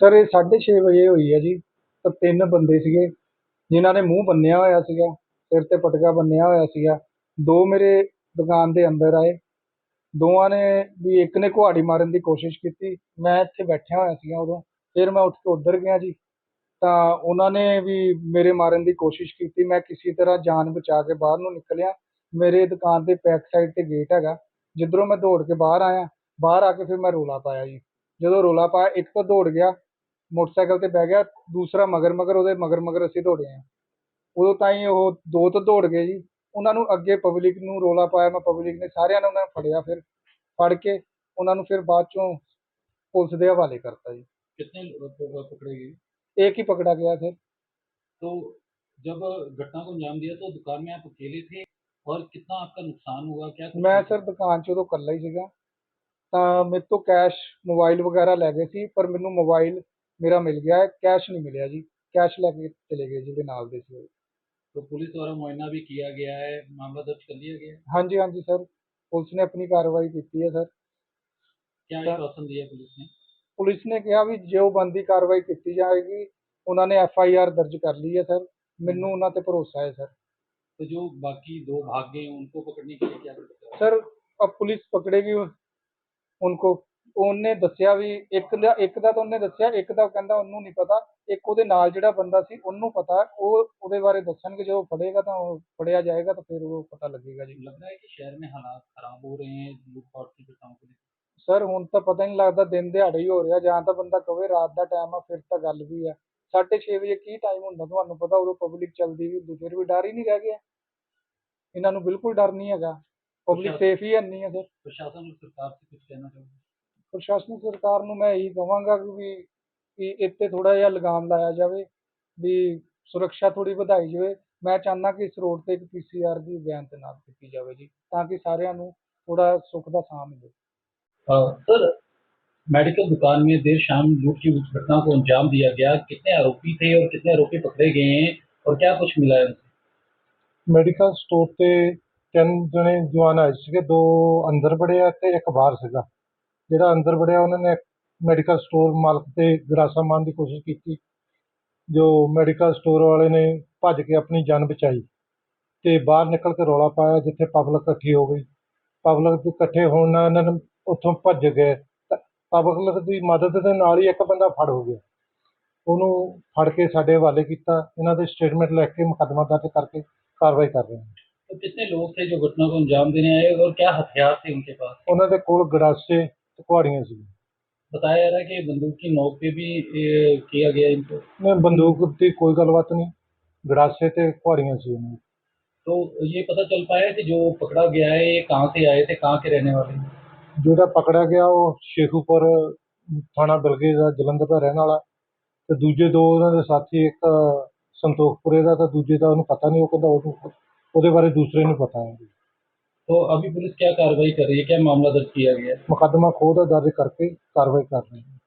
Sir, ਇਹ 6:30 ਵਜੇ ਹੋਈ ਹੈ ਜੀ। ਤਾਂ ਤਿੰਨ ਬੰਦੇ ਸੀਗੇ, ਜਿਨ੍ਹਾਂ ਨੇ ਮੂੰਹ ਬੰਨਿਆ ਹੋਇਆ ਸੀਗਾ, ਸਿਰ ਤੇ ਪਟਕਾ ਬੰਨਿਆ ਹੋਇਆ ਸੀਗਾ। ਦੋ ਮੇਰੇ ਦੁਕਾਨ ਦੇ ਅੰਦਰ ਆਏ। ਦੋਵਾਂ ਨੇ ਵੀ ਇੱਕ ਨੇ ਕੁਹਾੜੀ ਮਾਰਨ ਦੀ ਕੋਸ਼ਿਸ਼ ਕੀਤੀ। ਮੈਂ ਇੱਥੇ ਬੈਠਿਆ ਹੋਇਆ ਸੀਗਾ ਉਦੋਂ। ਫਿਰ ਮੈਂ ਉੱਠ ਕੇ ਉੱਧਰ ਗਿਆ ਜੀ। ਤਾਂ ਉਹਨਾਂ ਨੇ ਵੀ ਮੇਰੇ ਮਾਰਨ ਦੀ ਕੋਸ਼ਿਸ਼ ਕੀਤੀ। ਮੈਂ ਕਿਸੇ ਤਰ੍ਹਾਂ ਜਾਨ ਬਚਾ ਕੇ ਬਾਹਰ ਨੂੰ ਨਿਕਲਿਆ। ਮੇਰੇ ਦੁਕਾਨ ਦੇ ਬੈਕ ਸਾਈਡ ਤੇ ਗੇਟ ਹੈਗਾ। ਜਿੱਧਰੋਂ ਮੈਂ ਦੌੜ ਕੇ ਬਾਹਰ ਆਇਆ, ਬਾਹਰ ਆ ਕੇ ਫਿਰ ਮੈਂ ਰੌਲਾ ਪਾਇਆ ਜੀ। ਜਦੋਂ ਰੌਲਾ ਪਾਇਆ, ਇੱਕ ਤਾਂ ਦੌੜ ਗਿਆ। ਮੋਟਰਸਾਈਕਲ ਤੇ ਬਹਿ ਗਿਆ ਦੂਸਰਾ ਮਗਰ ਮਗਰ ਉਹਦੇ ਮਗਰ ਮਗਰ ਅਸੀਂ ਦੌੜੇ ਹਾਂ ਉਦੋਂ ਤਾਈਂ ਉਹ ਦੋ ਤਾਂ ਦੌੜ ਗਏ ਜੀ ਉਹਨਾਂ ਨੂੰ ਅੱਗੇ ਪਬਲਿਕ ਨੂੰ ਰੌਲਾ ਪਾਇਆ ਮੈਂ ਪਬਲਿਕ ਨੇ ਸਾਰਿਆਂ ਨੇ ਉਹਨਾਂ ਨੂੰ ਫੜਿਆ ਫਿਰ ਫੜ ਕੇ ਉਹਨਾਂ ਨੂੰ ਫਿਰ ਬਾਅਦ ਚੋਂ ਪੁਲਿਸ ਦੇ ਹਵਾਲੇ ਕਰਤਾ ਜੀ कितने लोग प- पकड़े गए एक ही पकड़ा गया सर तो जब घटना को अंजाम दिया तो दुकान में आप अकेले थे और कितना आपका नुकसान हुआ क्या कुछ ਮੈਂ हुआ? ਸਰ ਦੁਕਾਨ 'ਚ ਉਦੋਂ ਇਕੱਲਾ ਹੀ ਸੀਗਾ ਤਾਂ ਮੇਰੇ ਤੋਂ ਕੈਸ਼ ਮੋਬਾਈਲ ਵਗੈਰਾ ਲੈ ਗਏ ਸੀ ਪਰ ਮੈਨੂੰ ਮੋਬਾਈਲ ਮੇਰਾ ਮਿਲ ਗਿਆ ਹੈ ਕੈਸ਼ ਨਹੀਂ ਮਿਲਿਆ ਜੀ ਕੈਸ਼ ਲੈ ਕੇ ਚਲੇ ਗਏ ਜਿਹਦੇ ਨਾਲ ਦੇ ਸੀ ਉਹ। तो पुलिस द्वारा मुआयना भी किया गया है मामला दर्ज कर लिया गया है ਹਾਂਜੀ ਹਾਂਜੀ ਸਰ ਪੁਲਿਸ ਨੇ ਆਪਣੀ ਕਾਰਵਾਈ ਕੀਤੀ ਹੈ ਸਰ क्या आश्वासन दिया पुलिस ने ਪੁਲਿਸ ਨੇ ਕਿਹਾ ਵੀ ਜੋ ਬੰਦੀ ਕਾਰਵਾਈ ਕੀਤੀ ਜਾਏਗੀ ਉਹਨਾਂ ਨੇ ਐਫ ਆਈ ਆਰ ਦਰਜ ਕਰ ਲਈ ਹੈ ਸਰ ਮੈਨੂੰ ਉਹਨਾਂ ਤੇ ਭਰੋਸਾ ਹੈ ਸਰ तो जो बाकी दो भाग गए हैं, उनको पकड़ने के लिए क्या करते हैं? सर अब पुलिस पकड़ेगी उनको ਉਹਨੇ ਦੱਸਿਆ ਵੀ ਇੱਕ ਦਾ ਇੱਕ ਦਾ ਤਾਂ ਉਹਨੇ ਦੱਸਿਆ ਇੱਕ ਦਾ ਕਹਿੰਦਾ ਉਹਨੂੰ ਨਹੀਂ ਪਤਾ ਇੱਕ ਉਹਦੇ ਨਾਲ ਜਿਹੜਾ ਬੰਦਾ ਸੀ ਉਹਨੂੰ ਪਤਾ ਉਹ ਉਹਦੇ ਬਾਰੇ ਦੱਸਣਗੇ ਜਦੋਂ ਫੜੇਗਾ ਤਾਂ ਉਹ ਫੜਿਆ ਜਾਏਗਾ ਤਾਂ ਫਿਰ ਉਹ ਪਤਾ ਲੱਗੇਗਾ ਜੀ लग रहा है कि शहर में हालात खराब हो रहे हैं लूटपाट की घटनाओं को लेकर ਸਰ ਹੁਣ ਤਾਂ ਪਤਾ ਨਹੀਂ ਲੱਗਦਾ ਦਿਨ ਦਿਹਾੜੇ ਹੀ ਹੋ ਰਿਹਾ ਜਾਂ ਤਾਂ ਬੰਦਾ ਕਵੇ ਰਾਤ ਦਾ ਟਾਈਮ ਆ ਫਿਰ ਤਾਂ ਗੱਲ ਵੀ ਆ 6:30 ਵਜੇ ਕੀ ਟਾਈਮ ਹੁੰਦਾ ਤੁਹਾਨੂੰ ਪਤਾ ਉਦੋਂ ਪਬਲਿਕ ਚੱਲਦੀ ਵੀ ਹੁੰਦੀ ਫਿਰ ਵੀ ਡਰ ਹੀ ਨਹੀਂ ਰਹਿ ਗਿਆ ਇਹਨਾਂ ਨੂੰ ਬਿਲਕੁਲ ਡਰ ਨਹੀਂ ਹੈਗਾ ਪਬਲਿਕ ਅੱਛਾ। ਸੇਫ ਹੀ ਨਹੀਂ ਹੈ ਸਰ प्रशासन और सरकार से कुछ कहना चाहूँगा ਪ੍ਰਸ਼ਾਸਨ ਸਰਕਾਰ ਨੂੰ ਮੈਂ ਇਹੀ ਕਹਾਂਗਾ ਕਿ ਵੀ ਕਿ ਇੱਥੇ ਥੋੜਾ ਜਿਹਾ ਲਗਾਮ ਲਾਇਆ ਜਾਵੇ ਵੀ ਸੁਰੱਖਿਆ ਥੋੜੀ ਵਧਾਈ ਜਾਵੇ ਮੈਂ ਚਾਹੁੰਦਾ ਕਿ ਇਸ ਰੋਡ ਤੇ ਇੱਕ ਪੀਸੀਆਰ ਦੀ ਵੈਨ ਤੈਨਾਤ ਕੀਤੀ ਜਾਵੇ ਜੀ ਤਾਂ ਕਿ ਸਾਰਿਆਂ ਨੂੰ ਥੋੜਾ ਸੁੱਖ ਦਾ ਸਾਹ ਮਿਲੇ सर मेडिकल दुकान में देर शाम लूट की उस घटना को अंजाम दिया गया कितने आरोपी थे और कितने आरोपी पकड़े गए हैं और क्या कुछ मिला है उनसे? ਮੈਡੀਕਲ ਸਟੋਰ ਤੇ ਤਿੰਨ ਜਣੇ ਜਵਾਨ ਆਏ ਸੀਗੇ ਦੋ ਅੰਦਰ ਵੜਿਆ ਤੇ ਇੱਕ ਬਾਹਰ ਸੀਗਾ ਜਿਹੜਾ ਅੰਦਰ ਵੜਿਆ ਉਹਨਾਂ ਨੇ ਮੈਡੀਕਲ ਸਟੋਰ ਮਾਲਕ ਤੇ ਗਰਾਸਾ ਮਾਰਨ ਦੀ ਕੋਸ਼ਿਸ਼ ਕੀਤੀ ਜੋ ਮੈਡੀਕਲ ਸਟੋਰ ਵਾਲੇ ਨੇ ਭੱਜ ਕੇ ਆਪਣੀ ਜਾਨ ਬਚਾਈ ਤੇ ਬਾਹਰ ਨਿਕਲ ਕੇ ਰੌਲਾ ਪਾਇਆ ਜਿੱਥੇ ਪਬਲਿਕ ਇਕੱਠੀ ਹੋ ਗਈ ਪਬਲਿਕ ਦੇ ਇਕੱਠੇ ਹੋਣ ਨਾਲ ਇਹਨਾਂ ਨੂੰ ਉੱਥੋਂ ਭੱਜ ਗਏ ਪਬਲਿਕ ਦੀ ਮਦਦ ਦੇ ਨਾਲ ਹੀ ਇੱਕ ਬੰਦਾ ਫੜ ਹੋ ਗਿਆ ਉਹਨੂੰ ਫੜ ਕੇ ਸਾਡੇ ਹਵਾਲੇ ਕੀਤਾ ਇਹਨਾਂ ਦੇ ਸਟੇਟਮੈਂਟ ਲੈ ਕੇ ਮੁਕੱਦਮਾ ਦਰਜ ਕਰਕੇ ਕਾਰਵਾਈ ਕਰ ਰਹੇ ਹਾਂ तो कितने लोग थे जो घटना को अंजाम देने आए और क्या हथियार थे उनके पास ਉਹਨਾਂ ਦੇ ਕੋਲ ਗੜਾਸੇ ਤੇ ਕੁਹਾੜੀਆਂ ਸੀ बताया जा रहा है कि बंदूक की नोक पे भी ए, किया गया इनको ਮੈਂ ਬੰਦੂਕ ਦੀ ਕੋਈ ਗੱਲਬਾਤ ਨਹੀਂ ਗੜਾਸੇ ਤੇ ਕੁਹਾੜੀਆਂ ਸੀ ਉਹਨਾਂ ਦੇ। तो ये पता चल पाया कि जो पकड़ा गया है ये कहाँ से आए थे कहाँ के रहने वाले हैं ਜਿਹੜਾ ਪਕੜਿਆ ਗਿਆ ਉਹ ਸ਼ੇਖੂਪੁਰ ਥਾਣਾ ਬਿਲਗੇ ਦਾ ਜਲੰਧਰ ਦਾ ਰਹਿਣ ਵਾਲਾ ਤੇ ਦੂਜੇ ਦੋ ਉਹਨਾਂ ਦੇ ਸਾਥੀ ਇੱਕ ਸੰਤੋਖਪੁਰੇ ਦਾ ਤਾਂ ਦੂਜੇ ਦਾ ਉਹਨੂੰ ਪਤਾ ਨਹੀਂ ਉਹ ਕਹਿੰਦਾ ਉਹਨੂੰ ਉਹਦੇ ਬਾਰੇ ਦੂਸਰੇ ਨੂੰ ਪਤਾ ਹੈ तो अभी पुलिस क्या कार्रवाई कर रही है क्या मामला दर्ज किया गया है मुकदमा खुद दर्ज करके कार्रवाई कर रही है